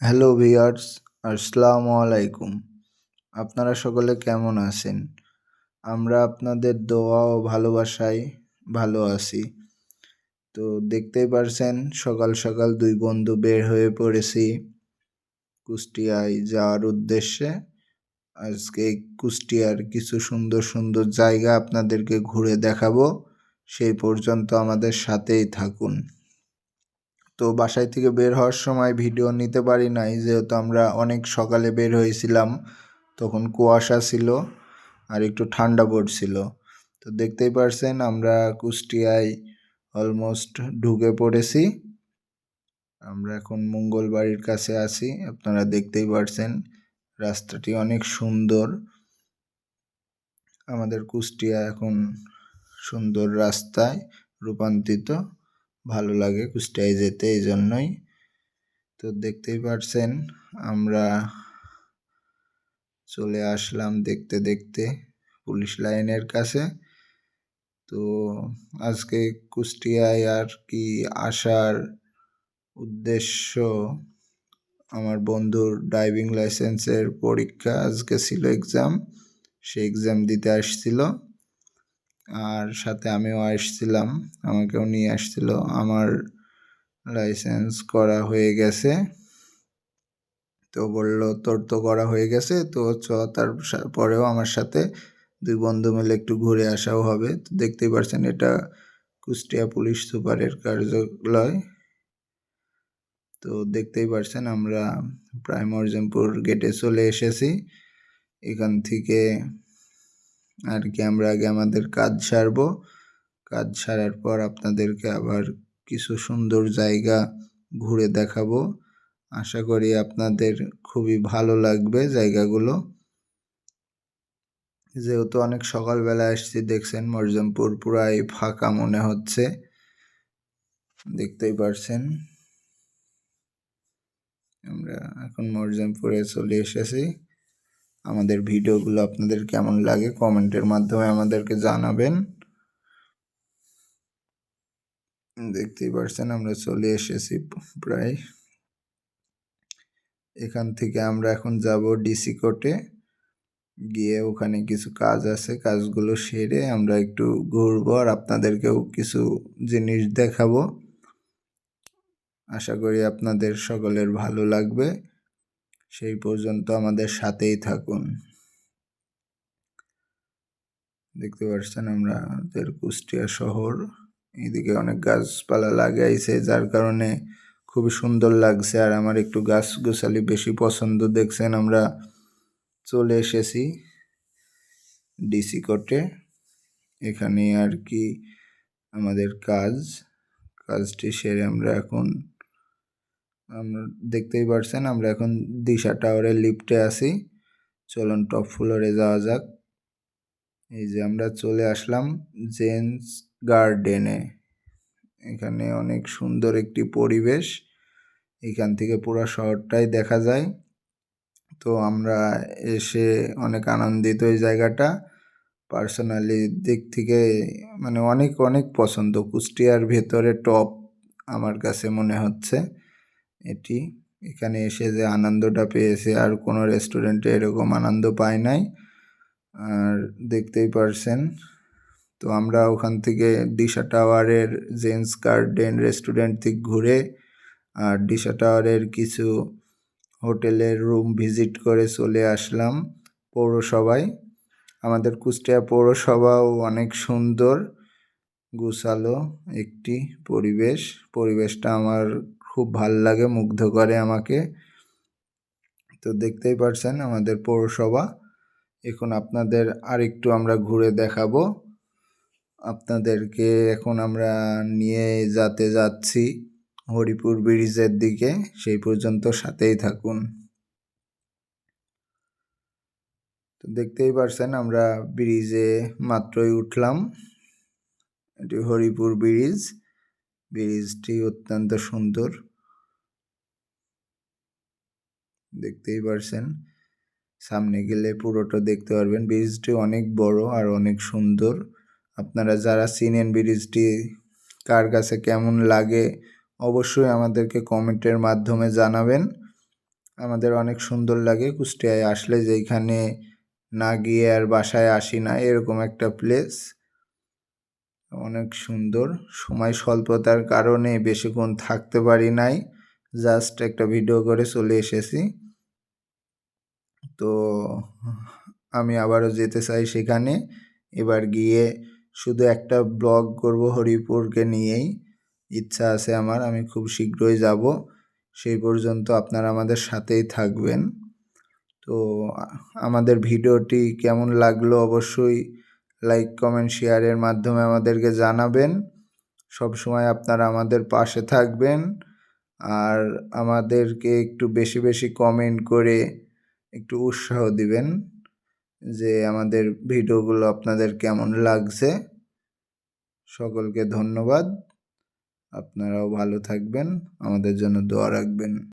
Hello viewers, আসসালামু আলাইকুম। আপনারা সকলে কেমন আছেন? আমরা আপনাদের দোয়া ও ভালোবাসায় ভালো আছি। তো দেখতেই পারছেন, সকাল সকাল দুই বন্ধু বের হয়ে পড়েছি কুষ্টিয়ায় যাওয়ার উদ্দেশ্যে। আজকে কুষ্টিয়ার কিছু সুন্দর সুন্দর জায়গা আপনাদেরকে ঘুরে দেখাবো। সেই পর্যন্ত আমাদের সাথেই থাকুন। তো বাসায় থেকে বের হওয়ার সময় ভিডিও নিতে পারি নাই, যেহেতু আমরা অনেক সকালে বের হয়েছিলাম। তখন কুয়াশা ছিল আর একটু ঠান্ডা পড়ছিল। তো দেখতেই পারছেন আমরা কুষ্টিয়ায় অলমোস্ট ঢুকে পড়েছি। আমরা এখন মঙ্গলবাড়ির কাছে আছি, আপনারা দেখতেই পারছেন রাস্তাটি অনেক সুন্দর। আমাদের কুষ্টিয়া এখন সুন্দর রাস্তায় রূপান্তরিত। ভালো লাগে কুষ্টিয়ায় যেতে এই জন্যই তো দেখতেই পারছেন, আমরা চলে আসলাম দেখতে দেখতে পুলিশ লাইনের কাছে। তো আজকে কুষ্টিয়ায় আর কি আসার উদ্দেশ্য, আমার বন্ধুর ড্রাইভিং লাইসেন্সের পরীক্ষা আজকে ছিল এক্সাম সে এক্সাম দিতে আসছিল। আর সাথে আমিও আসছিলাম, আমাকেও নিয়ে আসছিল। আমার লাইসেন্স করা হয়ে গেছে। তো বলল, তোর তো করা হয়ে গেছে, তো চ, তার পরেও আমার সাথে দুই বন্ধু মিলে একটু ঘুরে আসাও হবে। তো দেখতেই পারছেন, এটা কুষ্টিয়া পুলিশ সুপারের কার্যালয়। তো দেখতেই পারছেন, আমরা প্রায় মরজমপুর গেটে চলে এসেছি। এখান থেকে আর কি আমরা আগে আমাদের কাজ সারব। কাজ সারার পর আপনাদেরকে আবার কিছু সুন্দর জায়গা ঘুরে দেখাবো। আশা করি আপনাদের খুবই ভালো লাগবে জায়গাগুলো। যেহেতু অনেক সকালবেলা আসছি, দেখছেন মরজমপুর পুরাই ফাঁকা মনে হচ্ছে। দেখতেই পারছেন। আমরা এখন মরজমপুরে চলে এসেছি। আমাদের ভিডিওগুলো আপনাদের কেমন লাগে কমেন্টের মাধ্যমে আমাদেরকে জানাবেন। দেখতেই পারছেন, আমরা চলে এসেছি প্রায়। এখান থেকে আমরা এখন যাব ডিসি কোর্টে গিয়ে ওখানে কিছু কাজ আছে, কাজগুলো সেরে আমরা একটু ঘুরবো আর আপনাদেরকেও কিছু জিনিস দেখাবো। আশা করি আপনাদের সকলের ভালো লাগবে। সেই পর্যন্ত আমাদের সাথেই থাকুন। দেখতে পাচ্ছেন আমরা আমাদের কুষ্টিয়া শহর। এইদিকে অনেক গাছপালা লাগাইছে, যার কারণে খুবই সুন্দর লাগছে। আর আমার একটু গাছ গোছালি বেশি পছন্দ, দেখছেন আমরা চলে এসেছি ডিসি কোর্টে। এখানে আর কি আমাদের কাজ, কাজটি সেরে আমরা এখন আমরা দেখতেই পারছেন, আমরা এখন দিশা টাওয়ারের লিফটে আছি। চলুন টপ ফ্লোরে যাওয়া যাক। এই যে আমরা চলে আসলাম জেন্টস গার্ডেনে। এখানে অনেক সুন্দর একটি পরিবেশ। এখান থেকে পুরো শহরটাই দেখা যায়। তো আমরা এসে অনেক আনন্দিত এই জায়গাটা। পার্সোনালি দিক থেকে মানে অনেক অনেক পছন্দ। কুষ্টিয়ার ভেতরে টপ আমার কাছে মনে হচ্ছে। এটি। এখানে এসে যে আনন্দটা পেয়েছে, আর কোনো রেস্টুরেন্টে এরকম আনন্দ পায় নাই, আর দেখতেই পারছেন। তো আমরা ওখান থেকে দিশা টাওয়ারের জেন্টস গার্ডেন রেস্টুরেন্ট থেকে ঘুরে, আর দিশা টাওয়ারের কিছু হোটেলের রুম ভিজিট করে চলে আসলাম পৌরসভায়। আমাদের কুষ্টিয়া পৌরসভাও অনেক সুন্দর, গুছালো একটি পরিবেশ। পরিবেশটা আমার খুব ভালো লাগে, মুগ্ধ করে আমাকে। তো দেখতেই পারছেন আমাদের পৌরসভা। এখন আপনাদের আরেকটু আমরা ঘুরে দেখাবো। আপনাদেরকে এখন আমরা নিয়ে যাতে যাচ্ছি হরিপুর ব্রিজের দিকে, সেই পর্যন্ত সাথেই থাকুন। তো দেখতেই পারছেন আমরা ব্রিজে মাত্রই উঠলাম। এটি হরিপুর ব্রিজ। ব্রিজটি অত্যন্ত সুন্দর। দেখতেই পারছেন। সামনে গেলে পুরোটা দেখতে পারবেন। ব্রিজটি অনেক বড় আর অনেক সুন্দর। আপনারা যারা চিনেন ব্রিজটি, কার কাছে কেমন লাগে, অবশ্যই আমাদেরকে কমেন্টের মাধ্যমে জানাবেন। আমাদের অনেক সুন্দর লাগে কুষ্টিয়ায় আসলে যেখানে না গিয়ে আর বাসায় আসি না, এরকম একটা প্লেস অনেক সুন্দর। সময় স্বল্পতার কারণে বেশিক্ষণ থাকতে পারি নাই। জাস্ট একটা ভিডিও করে চলে এসেছি। তো আমি আবারও যেতে চাই সেখানে। এবার গিয়ে শুধু একটা ব্লগ করব হরিপুরকে নিয়েই। ইচ্ছা আছে আমার, আমি খুব শীঘ্রই যাব। সেই পর্যন্ত আপনারা আমাদের সাথেই থাকবেন। তো আমাদের ভিডিওটি কেমন লাগল অবশ্যই লাইক, কমেন্ট, শেয়ারের মাধ্যমে আমাদেরকে জানাবেন। সব সময় আপনারা আমাদের পাশে থাকবেন। আর আমাদেরকে একটু বেশি বেশি কমেন্ট করে একটু উৎসাহ দিবেন যে আমাদের ভিডিওগুলো আপনাদের কেমন লাগছে। সকলকে ধন্যবাদ। আপনারাও ভালো থাকবেন। আমাদের জন্য দোয়া রাখবেন।